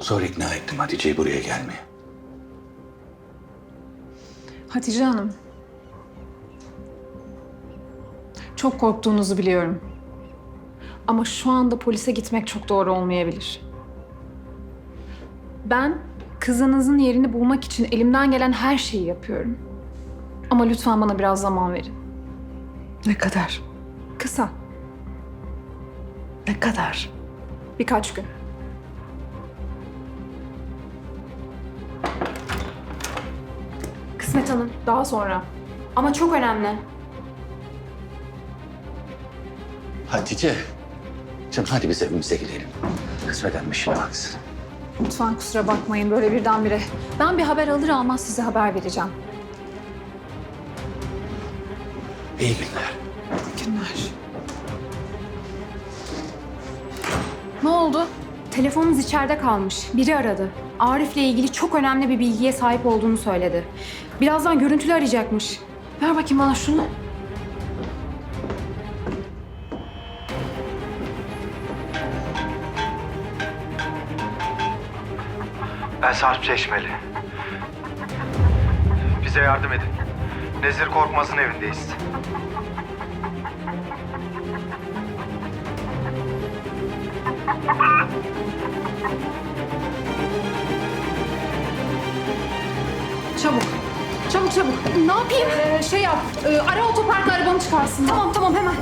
Zor ikna ettim Hatice'yi buraya gelmeye. Hatice Hanım. Çok korktuğunuzu biliyorum. Ama şu anda polise gitmek çok doğru olmayabilir. Ben kızınızın yerini bulmak için elimden gelen her şeyi yapıyorum. Ama lütfen bana biraz zaman verin. Ne kadar? Kısa, Ne kadar? birkaç gün. Kısmet Hanım. Daha sonra. Ama çok önemli. Hatice. Canım hadi biz evimize gidelim. Kısmet işine baksın. Lütfen kusura bakmayın böyle birdenbire. Ben bir haber alır almaz size haber vereceğim. İyi günler. Günler. Ne oldu? Telefonunuz içeride kalmış. Biri aradı. Arif'le ilgili çok önemli bir bilgiye sahip olduğunu söyledi. Birazdan görüntülü arayacakmış. Ver bakayım bana şunu. Ben Sarp Çeşmeli. Bize yardım edin. Nezir Korkmaz'ın evindeyiz. Çabuk. Çabuk çabuk. Ne yapayım? Ee, şey yap. e, ara otoparkla arabanı çıkarsın. Tamam tamam hemen.